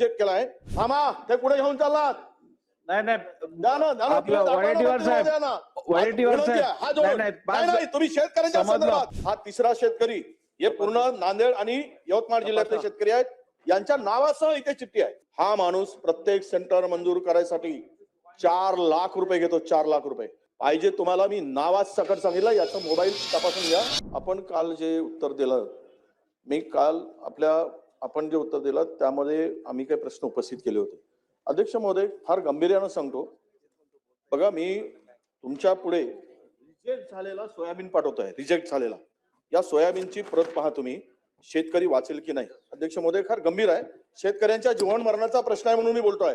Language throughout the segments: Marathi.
चेक केलाय. थांबा ते कुठे घेऊन चाललात. नाही नाही. तुम्ही हा शेतकऱ्यांच्या. संदर्भात. हा तिसरा शेतकरी. हे पूर्ण नांदेड आणि यवतमाळ जिल्ह्यातले शेतकरी आहेत. यांच्या नावासह इथे चिठ्ठी आहे. हा माणूस प्रत्येक सेंटर मंजूर करायसाठी चार लाख रुपये घेतो चार लाख रुपये. पाहिजे तुम्हाला मी नावात सकट सांगितलं याचा मोबाईल तपासून घ्या. आपण काल जे उत्तर दिलं मी काल आपल्या आपण जे उत्तर दिलं त्यामध्ये आम्ही काही प्रश्न उपस्थित केले होते. अध्यक्ष महोदय फार गांभीर्यानं सांगतो. बघा मी तुमच्यापुढे रिजेक्ट झालेला सोयाबीन पाठवतोय रिजेक्ट झालेला. या सोयाबीनची प्रत पहा तुम्ही. शेतकरी वाचेल की नाही? अध्यक्ष महोदय फार गंभीर आहे. शेतकऱ्यांच्या जीवन मरणाचा प्रश्न आहे म्हणून मी बोलतोय.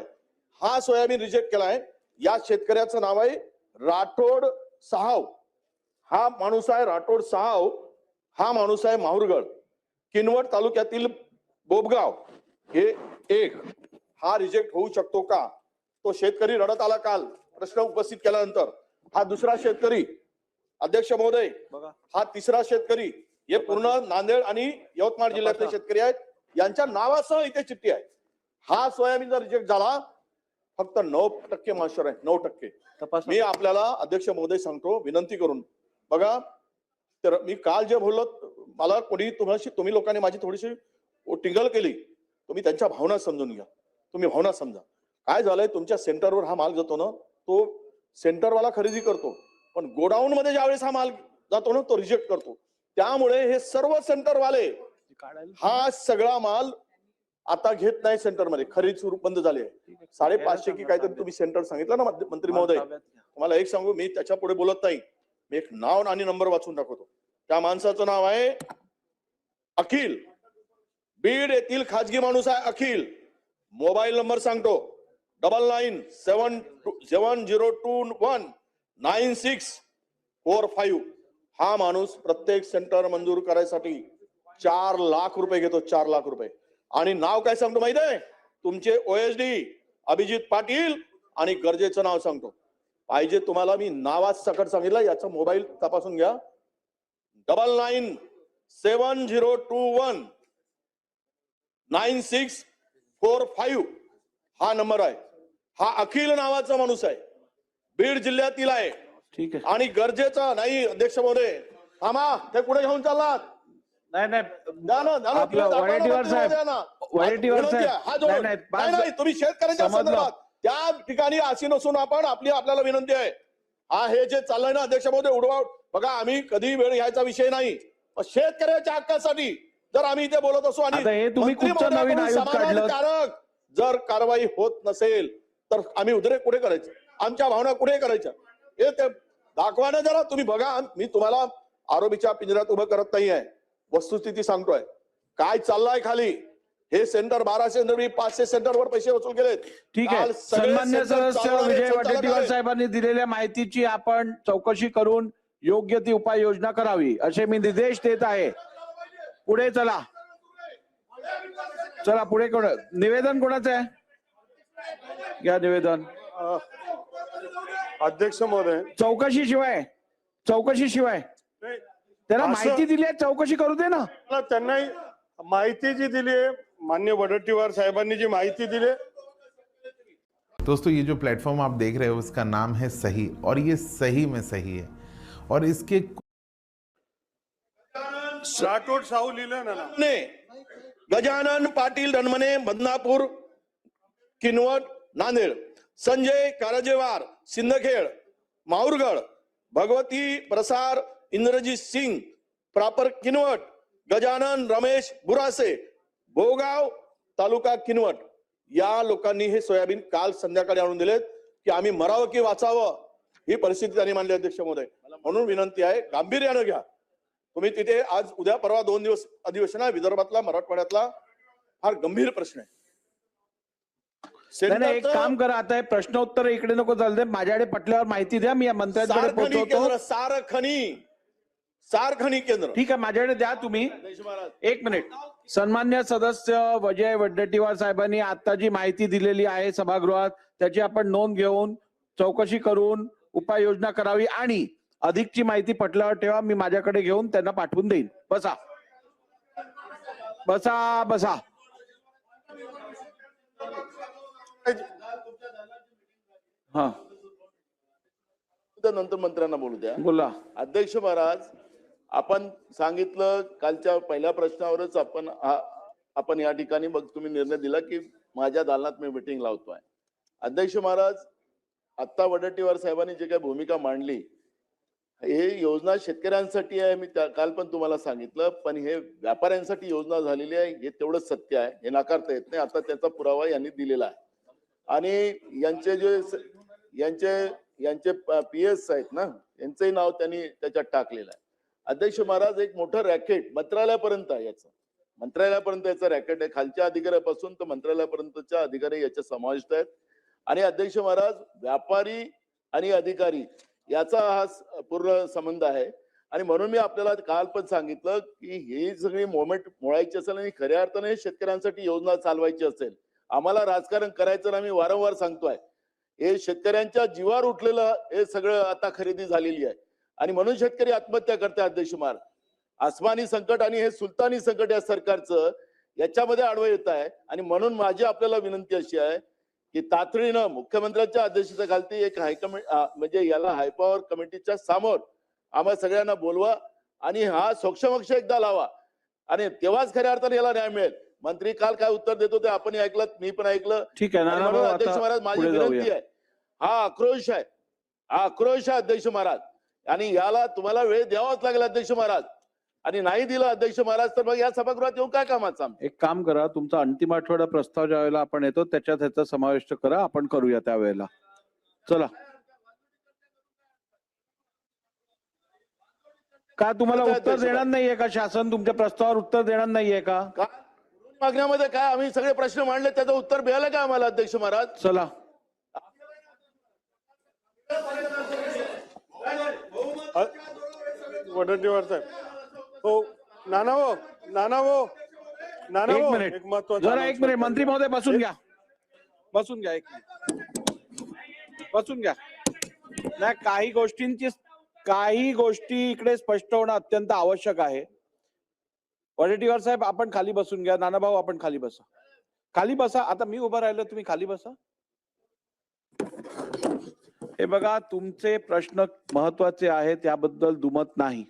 हा सोयाबीन रिजेक्ट केला आहे या शेतकऱ्याचं नाव आहे राठोड सहाव. हा माणूस आहे राठोड सहाव. हा माणूस आहे माहुरगड. किनवट तालुक्यातील बोबगाव हे एक हा रिजेक्ट होऊ शकतो का? तो शेतकरी रडत आला काल प्रश्न उपस्थित केल्यानंतर. हा दुसरा शेतकरी अध्यक्ष महोदय बघा. हा तिसरा शेतकरी हे पूर्ण नांदेड आणि यवतमाळ जिल्ह्यातले शेतकरी आहेत. यांच्या नावासह इथे चिठ्ठी आहे. हा सोयाबीन जर रिजेक्ट झाला फक्त नऊ टक्के मास्टर आहे नऊ टक्के. मी आपल्याला अध्यक्ष महोदय सांगतो विनंती करून. बघा तर मी काल जे बोललो मला कोणी तुम्हाला तुम्ही लोकांनी माझी थोडीशी टिंगल केली तुम्ही त्यांच्या भावना समजून घ्या. तुम्ही भावना समजा. काय झालंय? तुमच्या सेंटरवर हा माल जातो ना तो सेंटरवाला खरेदी करतो. पण गोडाऊन मध्ये ज्यावेळेस हा माल जातो ना तो रिजेक्ट करतो. त्यामुळे हे सर्व सेंटरवाले हा सगळा माल आता घेत नाही सेंटरमध्ये. खरेदी सुरू बंद झाली आहे. साडेपाचशे की काहीतरी तुम्ही सेंटर सांगितलं ना मंत्री महोदय. तुम्हाला एक सांगू मी त्याच्या पुढे बोलत नाही. मी एक नाव आणि नंबर वाचून दाखवतो. त्या माणसाचं नाव आहे अखिल. बीड येथील खाजगी माणूस आहे अखिल. मोबाईल नंबर सांगतो. Double nine seven seven zero two one nine six four five. हा माणूस प्रत्येक सेंटर मंजूर करायसाठी चार लाख रुपये घेतो चार लाख रुपये. आणि नाव काय सांगतो माहीत आहे? तुमचे ओएसडी अभिजित पाटील आणि गरजेचं नाव सांगतो. पाहिजे तुम्हाला मी नावात सकट सांगितलं याचा मोबाईल तपासून घ्या. Double nine seven zero two one nine six four five हा नंबर आहे हा अखिल नावाचा माणूस आहे बीड जिल्ह्यातील आहे ठीक आहे आणि गरजेचा नाही अध्यक्ष महोदय थांबा ते कुठे घेऊन चाललात नाही नाही द्या तुम्ही हा तुम्ही शेतकऱ्यांच्या संदर्भात त्या ठिकाणी अशी नसून आपण आपली आपल्याला विनंती आहे हा हे जे चाललंय ना अध्यक्ष महोदय उडवा बघा आम्ही कधी वेळ घ्यायचा विषय नाही शेतकऱ्याच्या हक्कासाठी जर आम्ही इथे बोलत असू आणि? समाधानकारक जर कारवाई होत नसेल तर आम्ही उद्रे कुठे करायचं? आमच्या भावना कुठे करायच्या? हे ते दाखवा ना जरा तुम्ही बघा. मी तुम्हाला आरोपीच्या पिंजऱ्यात उभं करत नाही आहे वस्तुस्थिती सांगतोय. काय चाललंय खाली? हे सेंटर बाराशे सेंटर मी पाचशे सेंटरवर पैसे वसूल केलेत. ठीक काल आहे सन्मान्य सदस्य विजय वडेट्टीवार. साहेबांनी दिलेल्या माहितीची आपण चौकशी करून योग्य ती उपाययोजना करावी असे मी निर्देश देत आहे. पुढे चला. चला पुढे कोण? निवेदन कोणाचं आहे? घ्या निवेदन. अध्यक्ष महोदय. चौकशी शिवाय चौकशी शिवाय. त्याला असं- माहिती दिली आहे चौकशी करू दे ना. मला त्यांना माहिती जी दिली आहे मान्य वडट्टीवार साहेबांनी जी माहिती दिली आहे, दोस्तों ये जो प्लेटफॉर्म आप देख रहे हो उसका नाम है सही और ये सही में सही है। और इसके राठोड साहू लिहिलं ना. ने गजानन पाटील रणमने बदनापूर किनवट नांदेड संजय कारजेवार सिंदखेड माऊरगड भगवती प्रसार इंद्रजीत सिंग प्रापर किनवट गजानन रमेश बुरासे भोगाव तालुका किनवट. या लोकांनी हे सोयाबीन काल संध्याकाळी आणून दिलेत की आम्ही मरावं की वाचावं ही परिस्थिती त्यांनी मांडली अध्यक्ष महोदय. म्हणून विनंती आहे गांभीर्यानं घ्या. तुम्ही तिथे आज उद्या परवा दोन दिवस अधिवेशन आहे विदर्भातला मराठवाड्यातला फार गंभीर प्रश्न आहे. नाही, एक काम करा आता हे प्रश्नोत्तर इकडे नको चालते माझ्याकडे पटल्यावर माहिती द्या मी या मंत्र्यांकडे सारखणी पोहोचवतो केंद्र सारखणी सारखणी केंद्र. ठीक आहे माझ्याकडे द्या तुम्ही. एक मिनिट. सन्मान्य सदस्य विजय वडेट्टीवार साहेबांनी आता जी माहिती दिलेली आहे सभागृहात त्याची आपण नोंद घेऊन चौकशी करून उपाययोजना करावी आणि अधिकची माहिती पटल्यावर ठेवा मी माझ्याकडे घेऊन त्यांना पाठवून देईन. बसा. बसा बसा. हा. नंतर मंत्र्यांना बोलू द्या. बोला. अध्यक्ष महाराज आपण सांगितलं कालच्या पहिल्या प्रश्नावरच आपण आपण या ठिकाणी मग तुम्ही निर्णय दिला की माझ्या दालनात मी मिटिंग लावतोय. अध्यक्ष महाराज आत्ता वडट्टीवार साहेबांनी जे काही भूमिका मांडली हे योजना शेतकऱ्यांसाठी आहे मी काल पण तुम्हाला सांगितलं पण हे व्यापाऱ्यांसाठी योजना झालेली आहे हे तेवढंच सत्य आहे हे नाकारता येत नाही आता त्याचा पुरावा यांनी दिलेला आहे. आणि यांचे जे यांचे यांचे पी एस आहेत ना यांचंही नाव त्यांनी त्याच्यात टाकलेलं आहे. अध्यक्ष महाराज एक मोठं रॅकेट मंत्रालयापर्यंत आहे याचं. मंत्रालयापर्यंत याचं रॅकेट आहे. खालच्या अधिकाऱ्यापासून तर मंत्रालयापर्यंतच्या अधिकारी याच्या समाविष्ट आहेत. आणि अध्यक्ष महाराज व्यापारी आणि अधिकारी याचा हा पूर्ण संबंध आहे. आणि म्हणून मी आपल्याला काल पण सांगितलं की ही सगळी मोमेंट मोळायची असेल आणि खऱ्या अर्थाने शेतकऱ्यांसाठी योजना चालवायची असेल. आम्हाला राजकारण करायचं ना मी वारंवार सांगतोय. हे शेतकऱ्यांच्या जीवावर उठलेलं हे सगळं आता खरेदी झालेली आहे. आणि म्हणून शेतकरी आत्महत्या करतात अध्यक्ष महाराज आसमानी संकट आणि हे सुलतानी संकट या सरकारचं याच्यामध्ये आडवं येत आहे. आणि म्हणून माझी आपल्याला विनंती अशी आहे की तातडीनं मुख्यमंत्र्यांच्या अध्यक्षतेखालती एक हायकमिटी म्हणजे याला हायपॉवर कमिटीच्या समोर आम्हा सगळ्यांना बोलवा आणि हा सोक्षमक्ष एकदा लावा. आणि तेव्हाच खऱ्या अर्थाने याला न्याय मिळेल. मंत्री काल काय उत्तर देतो ते आपण ऐकलं मी पण ऐकलं. ठीक आहे अध्यक्ष महाराज माझी विनंती आहे. हा आक्रोश आहे. हा आक्रोश आहे अध्यक्ष महाराज. आणि याला तुम्हाला वेळ द्यावाच लागेल अध्यक्ष महाराज. आणि नाही दिलं अध्यक्ष महाराज तर मग या सभागृहात येऊन काय कामाचं? एक काम करा तुमचा अंतिम आठवडा प्रस्ताव ज्या वेळेला आपण येतो त्याच्यात ह्याचा समाविष्ट करा आपण करूया त्यावेळेला. चला. का तुम्हाला उत्तर देणार नाहीये का? शासन तुमच्या प्रस्तावावर उत्तर देणार नाहीये का? का? मागण्यामध्ये काय? आम्ही सगळे प्रश्न मांडले त्याचं उत्तर मिळालं का आम्हाला अध्यक्ष महाराज? चला. वडट्टीवार साहेब. हो नाना हो नाना हो नाना एक हो मिनिट. एक महत्वाचं जरा एक मिनिट. announcement मंत्री महोदय बसून घ्या. बसून घ्या एक मिनिट. बसून घ्या. नाही काही गोष्टींची काही गोष्टी इकडे स्पष्ट होणं अत्यंत आवश्यक आहे. वडेट्टीवार साहेब आपण खाली बसून घ्या. नानाभाऊ आपण खाली बसा. खाली बसा. आता मी उभं राहिलो तुम्ही खाली बसा. हे बघा तुमचे प्रश्न महत्त्वाचे आहेत त्याबद्दल दुमत नाही.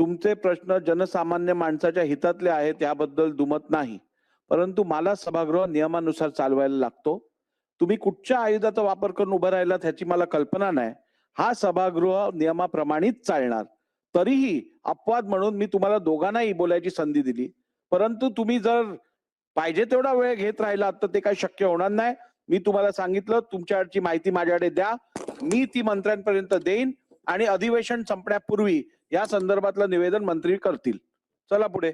तुमचे प्रश्न जनसामान्य माणसाच्या हितातले आहेत त्याबद्दल दुमत नाही. परंतु मला सभागृह नियमानुसार चालवायला लागतो. तुम्ही कुठच्या आयुधाचा वापर करून उभं राहिलात ह्याची मला कल्पना नाही. हा सभागृह नियमाप्रमाणेच चालणार. तरीही अपवाद म्हणून मी तुम्हाला दोघांनाही बोलायची संधी दिली. परंतु तुम्ही जर पाहिजे तेवढा वेळ घेत राहिला तर ते काही शक्य होणार नाही. मी तुम्हाला सांगितलं तुमच्याकडची माहिती माझ्याकडे द्या. मी ती मंत्र्यांपर्यंत देईन. आणि अधिवेशन संपण्यापूर्वी या संदर्भातलं निवेदन मंत्री करतील. चला पुढे.